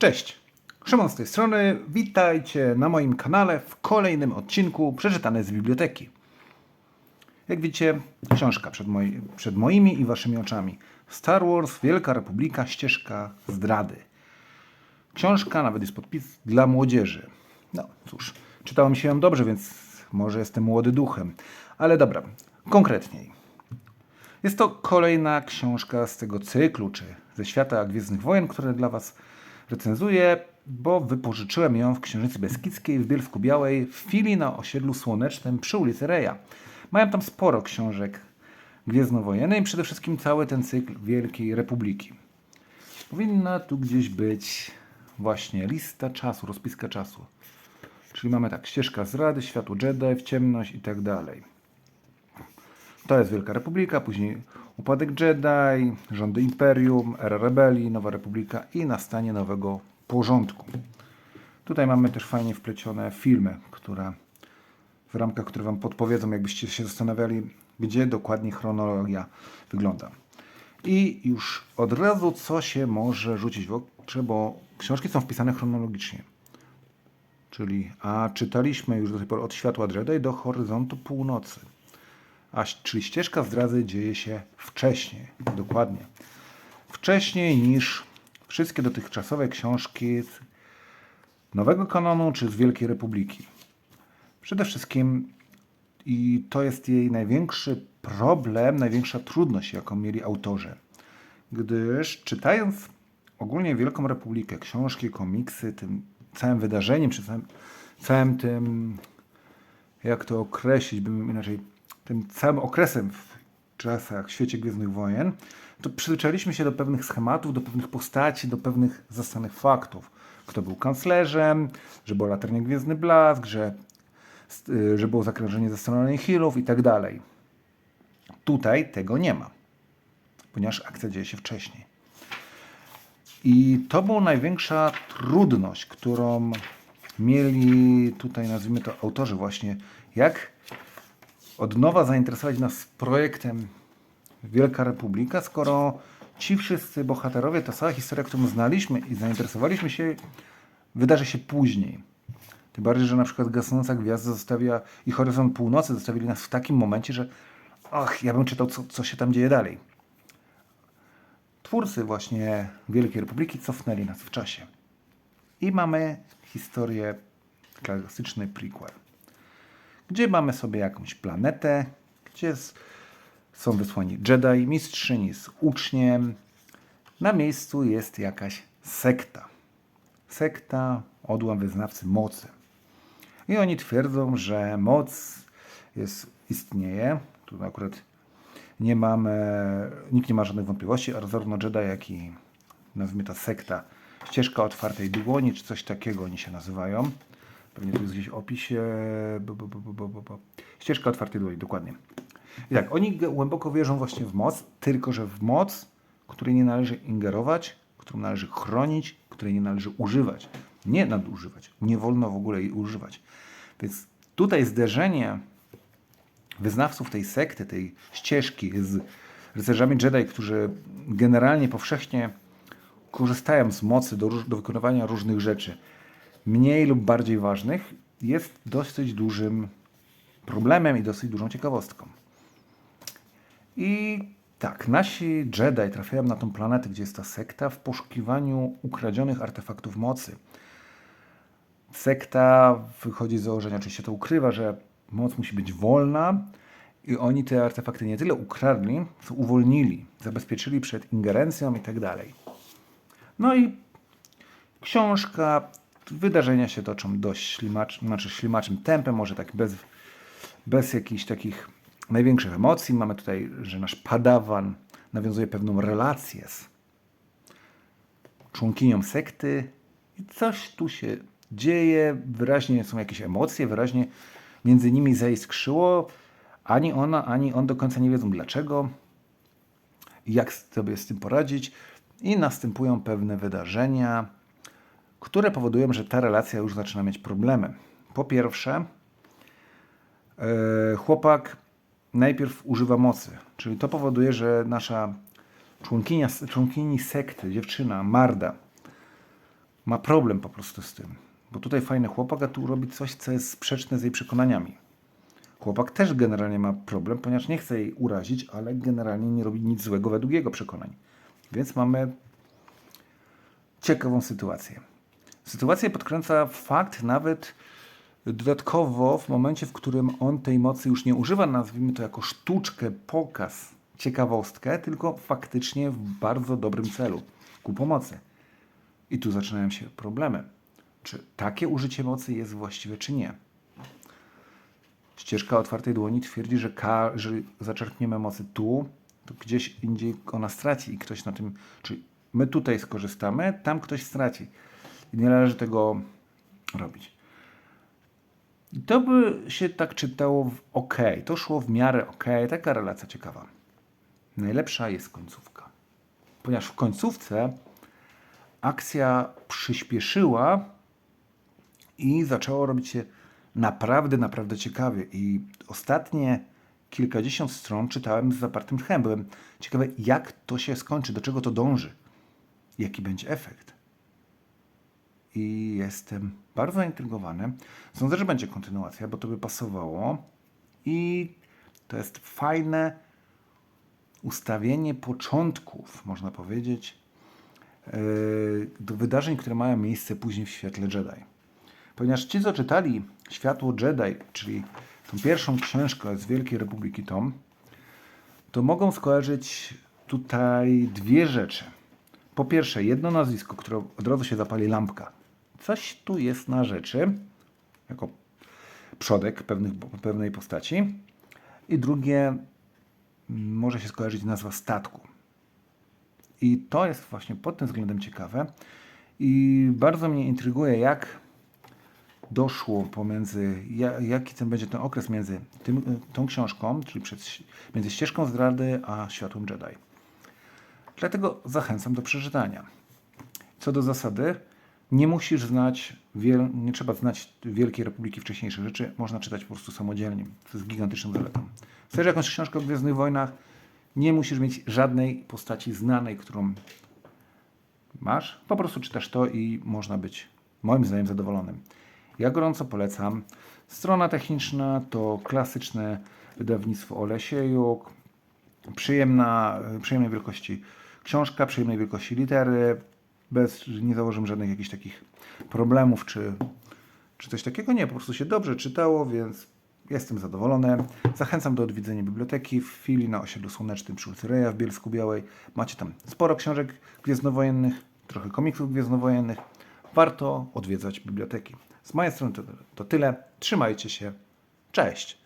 Cześć, Szymon z tej strony. Witajcie na moim kanale w kolejnym odcinku Przeczytane z biblioteki. Jak widzicie, książka przed, moi, przed moimi i waszymi oczami. Star Wars, Wielka Republika, ścieżka zdrady. Książka, nawet jest podpis dla młodzieży. No cóż, czytało mi się ją dobrze, więc może jestem młody duchem. Ale dobra, konkretniej. Jest to kolejna książka z tego cyklu, czy ze świata Gwiezdnych Wojen, które dla Was recenzuję, bo wypożyczyłem ją w Księżycy Beskidzkiej w Bielsku Białej w chwili na osiedlu Słonecznym przy ulicy Reja. Mają tam sporo książek gwiezdnowojennej i przede wszystkim cały ten cykl Wielkiej Republiki. Powinna tu gdzieś być właśnie lista czasu, rozpiska czasu. Czyli mamy tak, ścieżka zrady, światło Jedi, w ciemność i tak dalej. To jest Wielka Republika, później upadek Jedi, rządy Imperium, era rebelii, Nowa Republika i nastanie nowego porządku. Tutaj mamy też fajnie wplecione filmy, które w ramkach, które Wam podpowiedzą, jakbyście się zastanawiali, gdzie dokładnie chronologia wygląda. I już od razu co się może rzucić w oczy, bo książki są wpisane chronologicznie. Czyli, a czytaliśmy już do tej pory od światła Jedi do horyzontu północy. A, czyli ścieżka zdrady dzieje się wcześniej, dokładnie. Wcześniej niż wszystkie dotychczasowe książki z Nowego Kanonu czy z Wielkiej Republiki. Przede wszystkim, i to jest jej największy problem, największa trudność, jaką mieli autorzy. Gdyż czytając ogólnie Wielką Republikę, książki, komiksy, tym całym wydarzeniem, czy całym, całym tym, jak to określić, bym inaczej, tym całym okresem w czasach, w świecie Gwiezdnych Wojen, to przyzwyczailiśmy się do pewnych schematów, do pewnych postaci, do pewnych zastanych faktów. Kto był kanclerzem, że była latarnia Gwiezdny Blask, że, y, że było zakrężenie ze strony Hillów i tak dalej. Tutaj tego nie ma, ponieważ akcja dzieje się wcześniej. I to była największa trudność, którą mieli tutaj, nazwijmy to, autorzy właśnie, jak od nowa zainteresować nas projektem Wielka Republika, skoro ci wszyscy bohaterowie, ta cała historia, którą znaliśmy i zainteresowaliśmy się, wydarzy się później. Tym bardziej, że na przykład gasnąca gwiazda zostawia i Horyzont Północy zostawili nas w takim momencie, że ach, ja bym czytał, co, co się tam dzieje dalej. Twórcy właśnie Wielkiej Republiki cofnęli nas w czasie. I mamy historię, klasyczny prequel gdzie mamy sobie jakąś planetę, gdzie są wysłani Jedi, mistrzyni z uczniem. Na miejscu jest jakaś sekta. Sekta, odłam wyznawcy mocy. I oni twierdzą, że moc jest, istnieje. Tu akurat nie mamy, nikt nie ma żadnych wątpliwości, a zarówno Jedi, jak i nazwijmy to sekta, ścieżka otwartej dłoni, czy coś takiego oni się nazywają. Pewnie tu jest gdzieś bo. Ścieżka otwartej dłoni, dokładnie. I tak, oni głęboko wierzą właśnie w moc, tylko że w moc, której nie należy ingerować, którą należy chronić, której nie należy używać. Nie nadużywać. Nie wolno w ogóle jej używać. Więc tutaj zderzenie wyznawców tej sekty, tej ścieżki z rycerzami Jedi, którzy generalnie powszechnie korzystają z mocy do, do wykonywania różnych rzeczy mniej lub bardziej ważnych, jest dosyć dużym problemem i dosyć dużą ciekawostką. I tak, nasi Jedi trafiają na tą planetę, gdzie jest ta sekta, w poszukiwaniu ukradzionych artefaktów mocy. Sekta wychodzi z założenia, oczywiście to ukrywa, że moc musi być wolna i oni te artefakty nie tyle ukradli, co uwolnili, zabezpieczyli przed ingerencją i tak dalej. No i książka wydarzenia się toczą dość ślimacz, znaczy ślimaczym tempem, może tak bez, bez jakichś takich największych emocji. Mamy tutaj, że nasz padawan nawiązuje pewną relację z członkinią sekty i coś tu się dzieje, wyraźnie są jakieś emocje, wyraźnie między nimi zaiskrzyło. Ani ona, ani on do końca nie wiedzą dlaczego, jak sobie z tym poradzić i następują pewne wydarzenia, które powodują, że ta relacja już zaczyna mieć problemy. Po pierwsze, e, chłopak najpierw używa mocy, czyli to powoduje, że nasza członkinia, członkini sekty, dziewczyna Marda, ma problem po prostu z tym. Bo tutaj fajny chłopak, a tu robi coś, co jest sprzeczne z jej przekonaniami. Chłopak też generalnie ma problem, ponieważ nie chce jej urazić, ale generalnie nie robi nic złego według jego przekonań. Więc mamy ciekawą sytuację. Sytuację podkręca fakt nawet dodatkowo w momencie, w którym on tej mocy już nie używa, nazwijmy to jako sztuczkę, pokaz, ciekawostkę, tylko faktycznie w bardzo dobrym celu, ku pomocy. I tu zaczynają się problemy. Czy takie użycie mocy jest właściwe, czy nie? Ścieżka otwartej dłoni twierdzi, że jeżeli zaczerpniemy mocy tu, to gdzieś indziej ona straci i ktoś na tym, czyli my tutaj skorzystamy, tam ktoś straci. I nie należy tego robić. I to by się tak czytało w ok, to szło w miarę ok, taka relacja ciekawa. Najlepsza jest końcówka. Ponieważ w końcówce akcja przyspieszyła i zaczęło robić się naprawdę, naprawdę ciekawie. I ostatnie kilkadziesiąt stron czytałem z zapartym tchem. Byłem ciekawy, jak to się skończy, do czego to dąży, jaki będzie efekt. I jestem bardzo zaintrygowany. Sądzę, że będzie kontynuacja, bo to by pasowało. I to jest fajne ustawienie początków, można powiedzieć, yy, do wydarzeń, które mają miejsce później w świetle Jedi. Ponieważ ci, co czytali Światło Jedi, czyli tą pierwszą książkę z Wielkiej Republiki Tom, to mogą skojarzyć tutaj dwie rzeczy. Po pierwsze, jedno nazwisko, które od razu się zapali lampka. Coś tu jest na rzeczy, jako przodek pewnych, pewnej postaci. I drugie, może się skojarzyć nazwa statku. I to jest właśnie pod tym względem ciekawe. I bardzo mnie intryguje, jak doszło pomiędzy, ja- jaki ten będzie ten okres między tym, tą książką, czyli przed, między ścieżką zdrady a światłem Jedi. Dlatego zachęcam do przeczytania. Co do zasady, nie musisz znać, wiel, nie trzeba znać Wielkiej Republiki wcześniejszych rzeczy, można czytać po prostu samodzielnie. To jest zaletą. Chcesz jakąś książkę o Gwiezdnych Wojnach, nie musisz mieć żadnej postaci znanej, którą masz. Po prostu czytasz to i można być, moim zdaniem, zadowolonym. Ja gorąco polecam. Strona techniczna to klasyczne wydawnictwo Olesiejuk. Przyjemna, przyjemnej wielkości książka, przyjemnej wielkości litery. Bez, nie założymy żadnych jakichś takich problemów czy, czy coś takiego. Nie, po prostu się dobrze czytało, więc jestem zadowolony. Zachęcam do odwiedzenia biblioteki w chwili na osiedlu Słonecznym przy ulicy Reja w Bielsku Białej. Macie tam sporo książek gwiezdnowojennych, trochę komiksów gwiezdnowojennych. Warto odwiedzać biblioteki. Z mojej strony to, to tyle. Trzymajcie się. Cześć.